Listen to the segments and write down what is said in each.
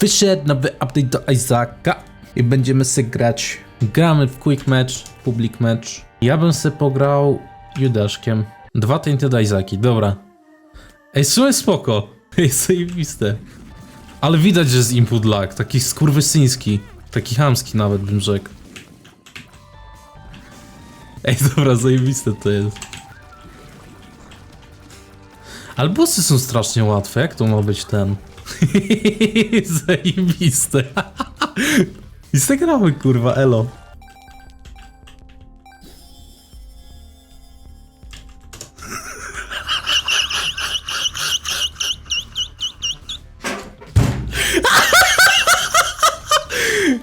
Wyszedł nowy update do Isaaca i będziemy sobie grać. Gramy w quick match, public match. Ja bym se pograł Judaszkiem. Dwa Tainted Isaki, dobra. Ej, słuchaj, spoko. Ej, zajebiste. Ale widać, że jest input lag, taki skurwysyński. Taki chamski nawet bym rzekł. Ej, dobra, zajebiste to jest. Ale bossy są strasznie łatwe, jak to ma być ten? Zajebiste. I zagramy, kurwa, elo.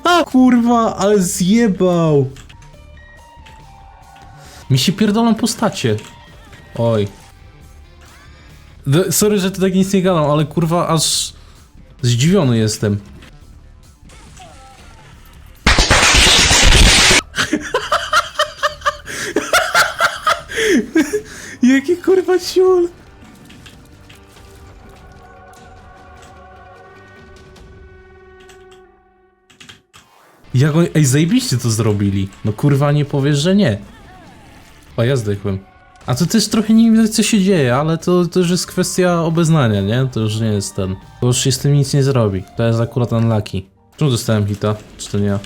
A kurwa, ale zjebał. Mi się pierdolą postacie. Oj. D- Sorry, że ty tak nic nie gadam, ale kurwa aż zdziwiony jestem. Jaki kurwa ciul. Jak oni, ej, zajebiście to zrobili. No kurwa, nie powiesz, że nie. O, ja zdechłem. A to też trochę nie widać co się dzieje, ale to, to już jest kwestia obeznania, nie? To już nie jest ten. To już się z tym nic nie zrobi. To jest akurat unlucky. Czemu dostałem hita? Czy to nie ja?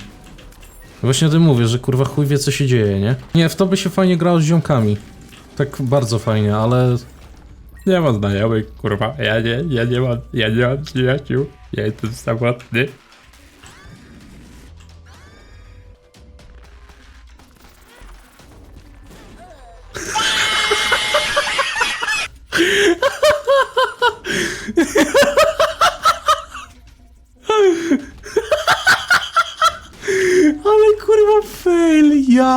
Właśnie o tym mówię, że kurwa chuj wie co się dzieje, nie? Nie, w to by się fajnie grało z ziomkami. Tak bardzo fajnie, ale... Nie mam znajomych, kurwa. Ja nie, ja nie mam, ja nie mam przyjaciół. Ja jestem samotny.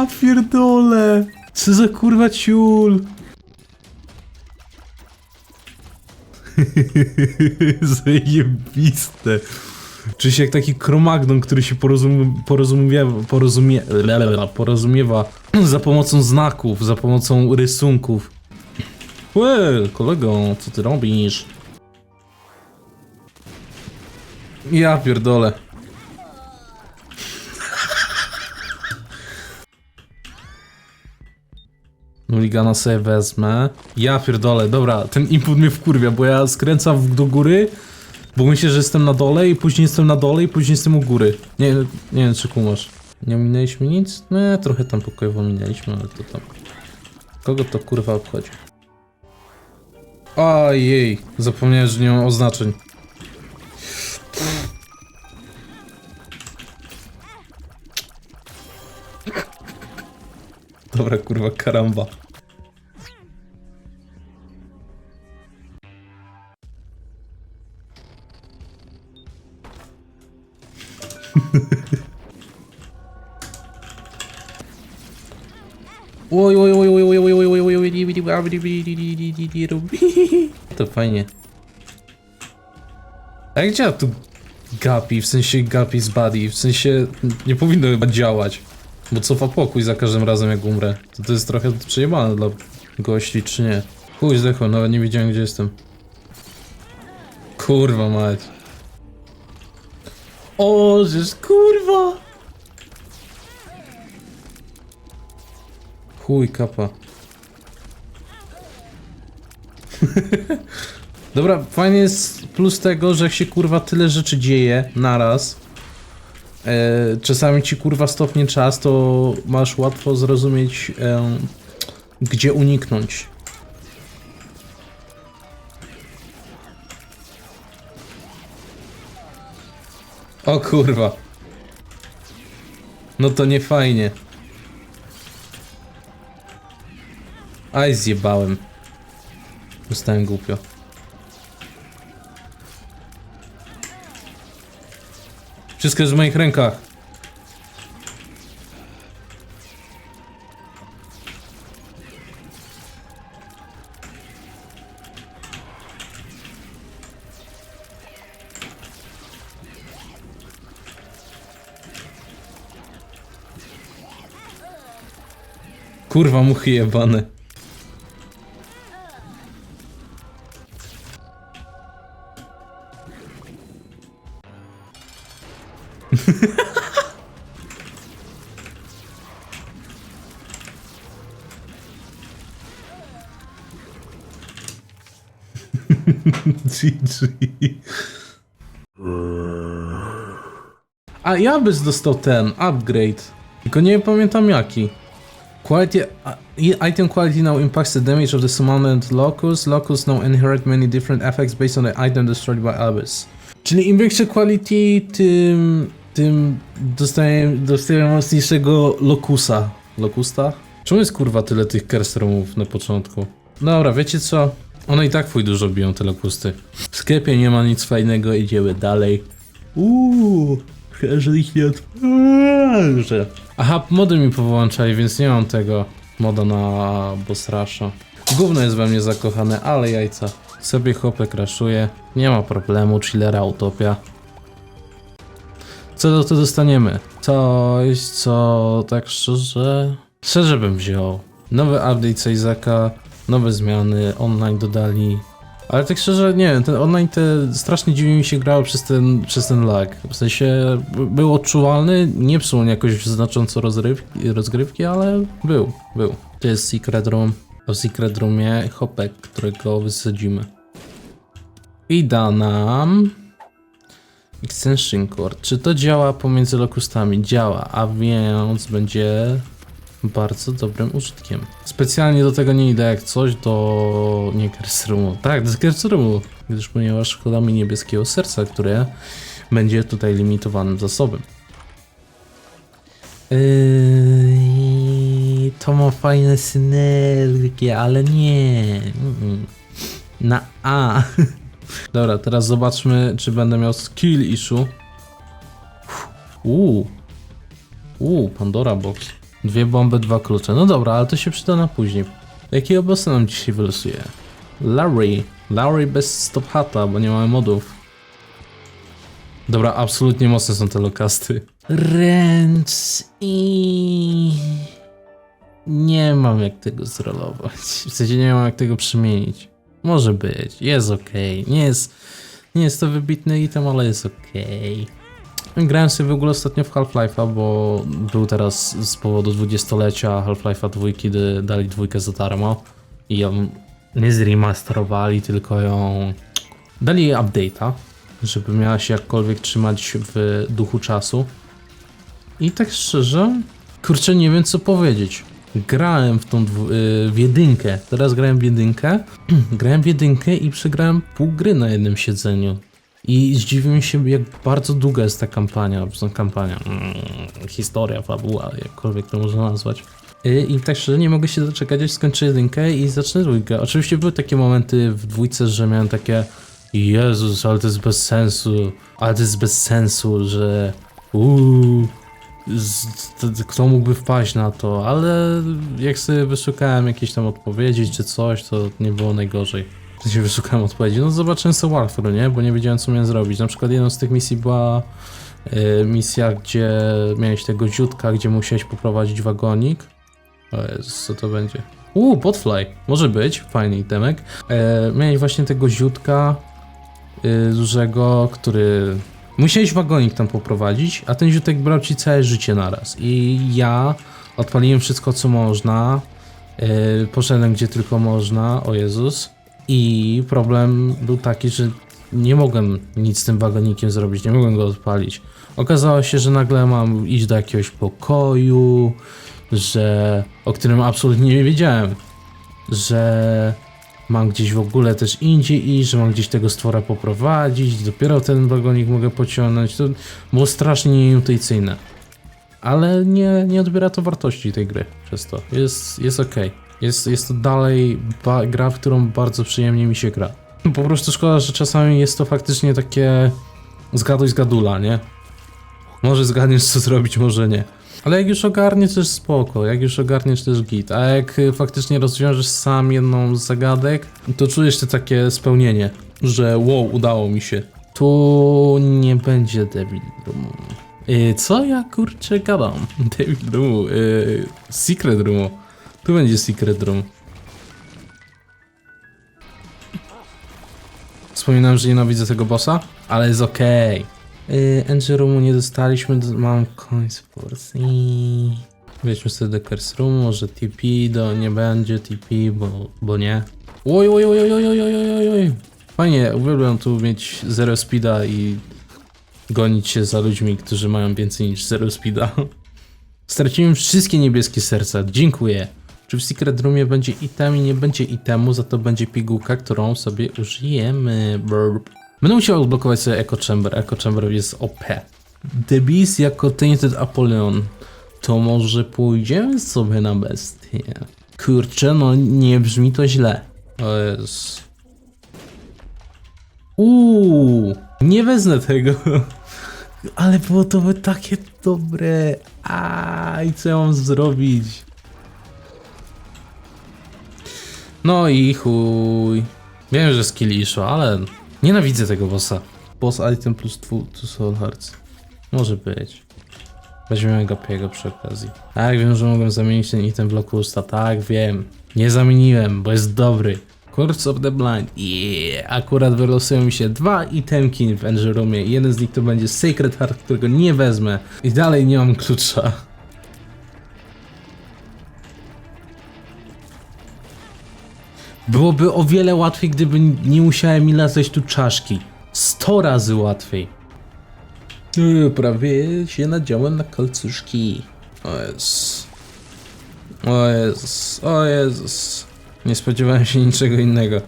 Ja pierdolę. Co za kurwa ciul. Zajebiste. Czuję się jak taki kromagnon, który się porozum, porozumiewa, porozumie, porozumiewa za pomocą znaków, za pomocą rysunków. Łe, kolego, co ty robisz? Ja pierdolę. Nuligana sobie wezmę. Ja pierdolę, dobra, ten input mnie wkurwia, bo ja skręcam do góry, bo myślę, że jestem na dole i później jestem na dole i później jestem u góry. Nie, nie wiem czy kumasz. Nie minęliśmy nic? No trochę tam pokojowo minęliśmy, ale to tam... Kogo to kurwa obchodzi? Ojej, zapomniałem, że nie mam oznaczeń. Dobra, kurwa, karamba. Oj, oj, oj, oj, oj, oj, oj, oj, oj, oj, To fajnie. A jak działa tu gapi, w sensie gapi z buddy, w sensie nie powinno chyba działać. Bo cofa pokój za każdym razem jak umrę. To to jest trochę przejebane dla gości, czy nie? Chuj zdechłem, nawet nie wiedziałem gdzie jestem. Kurwa mać. O, żeż kurwa! Chuj kapa. Dobra, fajnie jest plus tego, że się kurwa tyle rzeczy dzieje naraz, e, czasami ci kurwa stopnie czas, to masz łatwo zrozumieć, e, gdzie uniknąć. O kurwa. No to nie fajnie. Aj, zjebałem. Zostałem głupio. Wszystko jest w moich rękach. Kurwa, muchy jebane. GG. A ja byś dostał ten upgrade. Tylko nie pamiętam jaki. Quality uh, item quality now impacts the damage of the summoned locus. Locus now inherit many different effects based on the item destroyed by Abyss. Czyli im większe quality, tym tym dostaję, dostaję mocniejszego lokusa. Lokusta? Czemu jest kurwa tyle tych kerstromów na początku? Dobra, wiecie co? One i tak fuj dużo biją te lokusty. W sklepie nie ma nic fajnego, idziemy dalej. Uuu, jeżeli się otworzy. Aha, mody mi powyłączali, więc nie mam tego moda na boss rusha. Gówno jest we mnie zakochane, ale jajca. Sobie chłopek raszuje, nie ma problemu, chillera, utopia. Co do to dostaniemy? Coś, co tak szczerze... Szczerze bym wziął. Nowy update Isaaca, nowe zmiany, online dodali. Ale tak szczerze, nie wiem, ten online te strasznie dziwnie mi się grało przez ten, przez ten lag. W sensie był odczuwalny, nie psuł jakoś znacząco rozrywki, rozgrywki, ale był, był. To jest Secret Room. W Secret Roomie hopek, którego wysadzimy. I da nam... Extension cord. Czy to działa pomiędzy lokustami? Działa, a więc będzie bardzo dobrym użytkiem. Specjalnie do tego nie idę jak coś do... nie Kerstrumu. Tak, do Kerstrumu, gdyż ponieważ szkoda mi niebieskiego serca, które będzie tutaj limitowanym zasobem. Yy, to ma fajne synergie, ale nie. Na A. Dobra, teraz zobaczmy, czy będę miał skill issue. Uuu. Uuu, Pandora Box. Dwie bomby, dwa klucze. No dobra, ale to się przyda na później. Jakiego bossa nam dzisiaj wylosuje? Larry. Larry bez stop hata, bo nie mamy modów. Dobra, absolutnie mocne są te lokasty. Ręcz i... Nie mam jak tego zrolować. W sensie nie mam jak tego przemienić. Może być, jest ok. Nie jest, nie jest to wybitny item, ale jest ok. Grałem sobie w ogóle ostatnio w Half-Life'a, bo był teraz z powodu 20-lecia Half-Life'a dwójki, gdy dali dwójkę za darmo. I ją nie zremasterowali, tylko ją... Dali jej update'a, żeby miała się jakkolwiek trzymać w duchu czasu. I tak szczerze, kurczę, nie wiem co powiedzieć. Grałem w tą y, w jedynkę, teraz grałem w jedynkę, grałem w jedynkę i przegrałem pół gry na jednym siedzeniu. I zdziwiłem się, jak bardzo długa jest ta kampania, no, kampania, mm, historia, fabuła, jakkolwiek to można nazwać. Y, I tak szczerze nie mogę się doczekać, aż skończę jedynkę i zacznę dwójkę. Oczywiście były takie momenty w dwójce, że miałem takie Jezus, ale to jest bez sensu, ale to jest bez sensu, że uuu, kto mógłby wpaść na to, ale jak sobie wyszukałem jakieś tam odpowiedzi czy coś, to nie było najgorzej. W sensie wyszukałem odpowiedzi, no zobaczyłem sobie walkthrough, nie? Bo nie wiedziałem co miałem zrobić. Na przykład jedną z tych misji była y, misja, gdzie miałeś tego ziutka, gdzie musiałeś poprowadzić wagonik. O Jezus, co to będzie? Uuu, botfly, może być, fajny itemek. E, miałeś właśnie tego ziutka y, dużego, który... Musiałeś wagonik tam poprowadzić, a ten ziutek brał ci całe życie naraz. I ja odpaliłem wszystko co można, y, poszedłem gdzie tylko można, o Jezus. I problem był taki, że nie mogłem nic z tym wagonikiem zrobić, nie mogłem go odpalić. Okazało się, że nagle mam iść do jakiegoś pokoju, że o którym absolutnie nie wiedziałem, że mam gdzieś w ogóle też indziej iść, że mam gdzieś tego stwora poprowadzić, dopiero ten wagonik mogę pociągnąć. To było strasznie nieintuicyjne. Ale nie, nie odbiera to wartości tej gry przez to. Jest, jest ok. Jest, jest to dalej gra, w którą bardzo przyjemnie mi się gra. Po prostu szkoda, że czasami jest to faktycznie takie zgaduj zgadula, nie? Może zgadniesz co zrobić, może nie. Ale jak już ogarniesz też spoko, jak już ogarniesz też git, a jak y, faktycznie rozwiążesz sam jedną z zagadek, to czujesz to takie spełnienie, że wow, udało mi się. Tu nie będzie Devil Roomu. Y, co ja kurczę gadam? Devil Roomu, y, Secret Roomu. Tu będzie Secret Room. Wspominałem, że nienawidzę tego bossa, ale jest okej. Yy, Y, Engine Roomu nie dostaliśmy, mam coins force i... Weźmy sobie do Curse Room, może TP, do nie będzie TP, bo, bo nie. Oj, oj, oj, oj, oj, oj, oj, oj. Fajnie, uwielbiam tu mieć 0 speeda i gonić się za ludźmi, którzy mają więcej niż 0 speeda. Straciłem wszystkie niebieskie serca, dziękuję. Czy w Secret Roomie będzie item i nie będzie itemu, za to będzie pigułka, którą sobie użyjemy. Burp. Będę musiał odblokować sobie Echo Chamber. Echo Chamber jest OP. The Beast jako Tainted Apollyon. To może pójdziemy sobie na bestię. Kurczę, no nie brzmi to źle. O jest. Uuu, nie wezmę tego. Ale było to by takie dobre. A i co ja mam zrobić? No i chuj. Wiem, że skilli szło, ale nienawidzę tego bossa. Boss item plus 2 to soul hearts. Może być. Weźmiemy Gapiego przy okazji. Tak, wiem, że mogłem zamienić ten item w Locusta. Tak, wiem. Nie zamieniłem, bo jest dobry. Curse of the Blind. Yeah. Akurat wylosują mi się dwa itemki w Engine Roomie. Jeden z nich to będzie Sacred Heart, którego nie wezmę. I dalej nie mam klucza. Byłoby o wiele łatwiej, gdyby nie musiałem mi latać tu czaszki. 100 razy łatwiej. Yy, prawie się nadziałem na kolcuszki. O Jezus. O Jezus. O Jezus. Nie spodziewałem się niczego innego.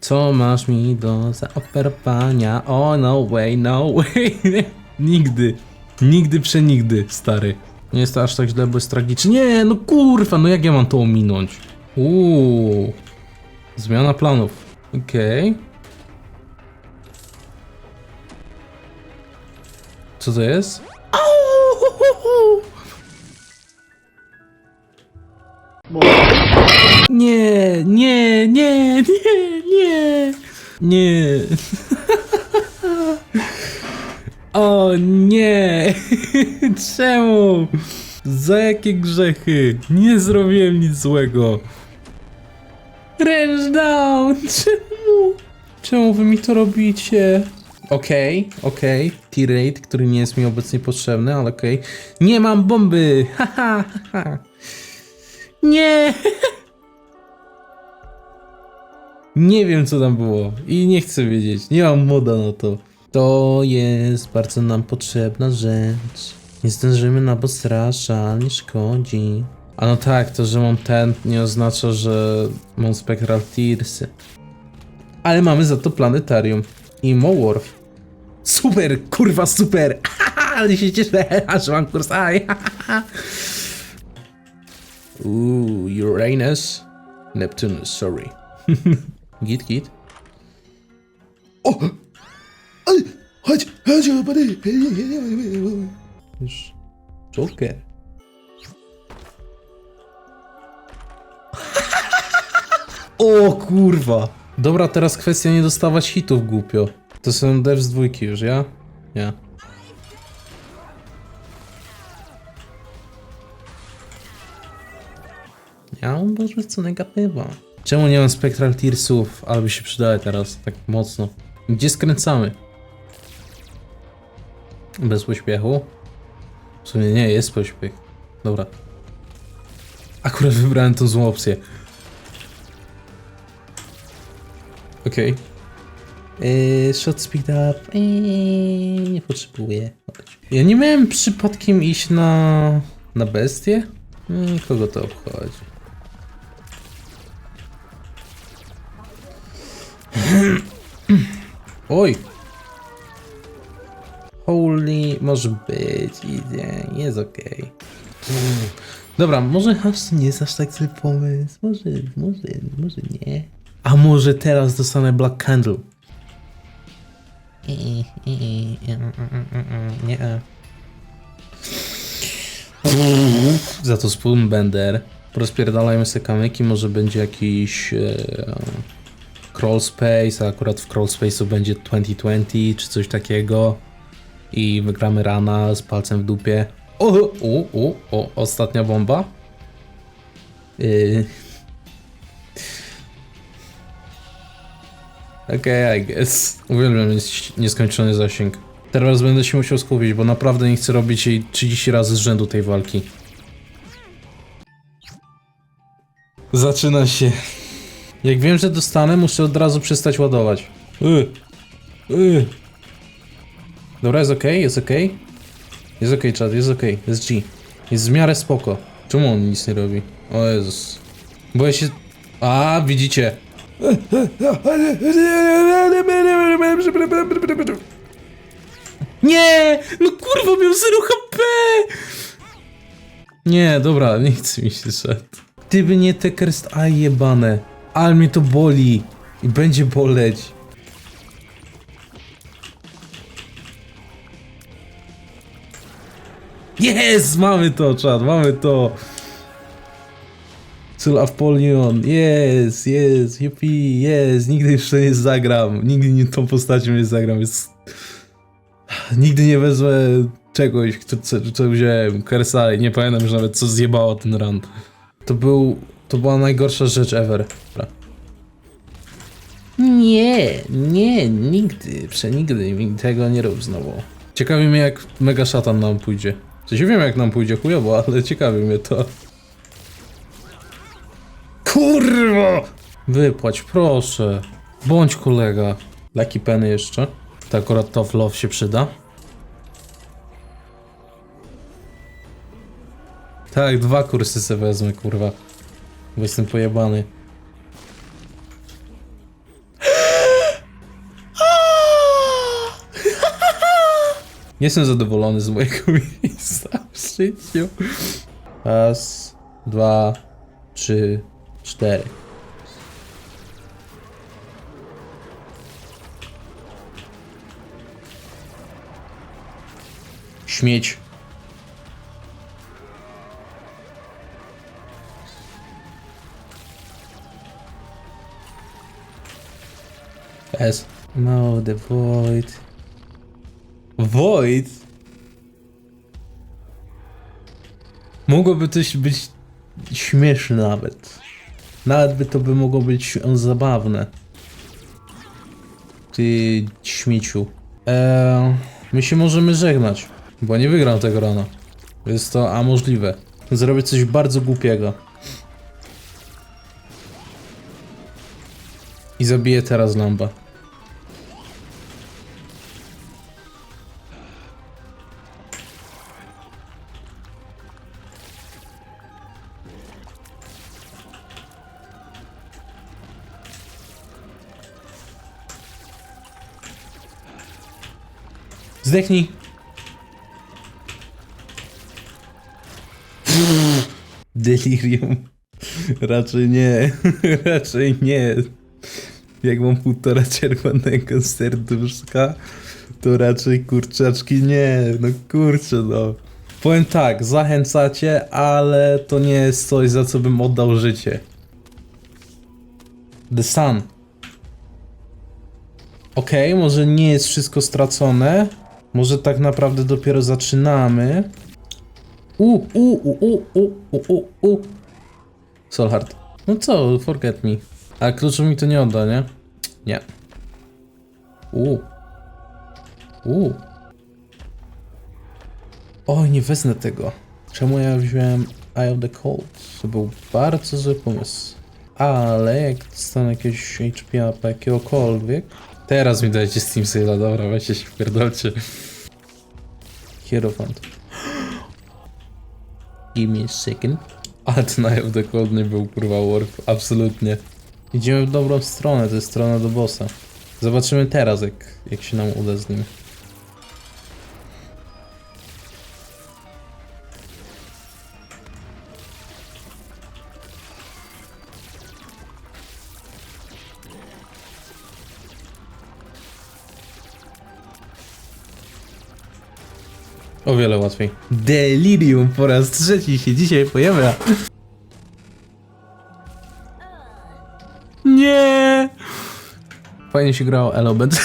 Co masz mi do zaoferowania? O, no way, no way. Nigdy. Nigdy przenigdy, stary. Nie jest to aż tak źle, bo jest tragicznie. Nie, no kurwa, no jak ja mam to ominąć? Uuu. Zmiana planów. Okej. Co to jest? Nie, nie, nie, nie, nie, nie. O nie! Czemu? Za jakie grzechy? Nie zrobiłem nic złego. Range down! Czemu? Czemu wy mi to robicie? Okej, okej. T-Raid, który nie jest mi obecnie potrzebny, ale okej. Nie mam bomby! Haha, haha. Nie! Nie wiem co tam było i nie chcę wiedzieć. Nie mam moda na to. To jest bardzo nam potrzebna rzecz. Nie zdążymy na bossrasza, ale nie szkodzi. A no tak, to że mam ten nie oznacza, że mam Spectral Tearsy. Ale mamy za to planetarium i Moworth. Super, kurwa super! Ale się cieszę, aż mam kurs aj. Uuu, Uranus, Neptunus, sorry. git, git. O! Ej, chodź, chodź, buddy. Już. Joker. O kurwa. Dobra, teraz kwestia nie dostawać hitów głupio. To są devs dwójki już, ja? Ja. Ja mam może co negatywa. Czemu nie mam Spectral Tearsów? Ale by się przydały teraz, tak mocno. Gdzie skręcamy? Bez pośpiechu? W sumie nie, jest pośpiech. Dobra. Akurat wybrałem tą złą opcję. Okej. Yy, shot speed up. Yy, nie potrzebuję. Chodź. Ja nie miałem przypadkiem iść na. na bestię? Yy, kogo to obchodzi? Oj! Holy, może być, idzie, jest okej. Dobra, może aż nie jest aż tak zły pomysł. Może, może, może nie. A może teraz dostanę Black Candle? Nie. Za to Spoonbender. Rozpierdalajmy sobie kamyki, może będzie jakiś e, crawl space, a akurat w crawl space'u będzie 2020 czy coś takiego. I wygramy rana z palcem w dupie. O, o, o, o ostatnia bomba. Yy. Okej, I guess. Uwielbiam nieskończony zasięg. Teraz będę się musiał skupić, bo naprawdę nie chcę robić jej 30 razy z rzędu tej walki. Zaczyna się. Jak wiem, że dostanę, muszę od razu przestać ładować. Y. Y. Dobra, jest ok, jest ok. Jest ok, czad, jest ok, jest G. Jest w miarę spoko. Czemu on nic nie robi? O Jezus. Bo ja się... A, widzicie. Nie! No kurwa, miał 0 HP! Nie, dobra, chce mi się szedł. Gdyby nie te Kerst A jebane. Ale mnie to boli. I będzie boleć. Jest! Mamy to, czad, mamy to. Cul Apollon, jest, jest, jupi, jest, nigdy jeszcze nie zagram, nigdy nie tą postacią nie zagram, jest... Nigdy nie wezmę czegoś, co, co wziąłem, Kersai, nie pamiętam już nawet co zjebało ten run. To był, to była najgorsza rzecz ever. Nie, nie, nigdy, przenigdy tego nie rób znowu. Ciekawi mnie jak Mega Szatan nam pójdzie. W sensie wiem jak nam pójdzie chujowo, ale ciekawi mnie to. Kurwa! Wypłać, proszę. Bądź kolega. Lucky penny jeszcze. To akurat to love się przyda. Tak, dwa kursy sobie wezmę, kurwa. Bo jestem pojebany. Nie jestem zadowolony z mojego miejsca w życiu. Raz, dwa, trzy, cztery. Śmieć. S. No, the void. Void? Mogłoby coś być śmieszne nawet. Nawet by to by mogło być zabawne. Ty śmieciu. Eee, my się możemy żegnać, bo nie wygram tego rana. Jest to a możliwe. Zrobię coś bardzo głupiego. I zabiję teraz lamba. Zdechnij. Delirium. Raczej nie. Raczej nie. Jak mam półtora czerwonego serduszka, to raczej kurczaczki nie. No kurczę no. Powiem tak, zachęcacie, ale to nie jest coś, za co bym oddał życie. The Sun. Okej, może nie jest wszystko stracone. Może tak naprawdę dopiero zaczynamy. U, u, u, u, u, u, u, u. Solhard. No co, forget me. A kluczu mi to nie odda, nie? Nie. U. U. Oj, nie wezmę tego. Czemu ja wziąłem Eye of the Cold? To był bardzo zły pomysł. Ale jak dostanę jakiegoś HP jakiegokolwiek... Teraz mi dajcie Steam Sale'a, dobra, weźcie się wpierdolcie. Hierophant. Give me a second. Ale ten Cold nie był kurwa worth, absolutnie. Idziemy w dobrą stronę, to jest strona do bossa. Zobaczymy teraz, jak, jak się nam uda z nim. O wiele łatwiej. Delirium po raz trzeci się dzisiaj pojawia. Nie! Fajnie się grało Elobet.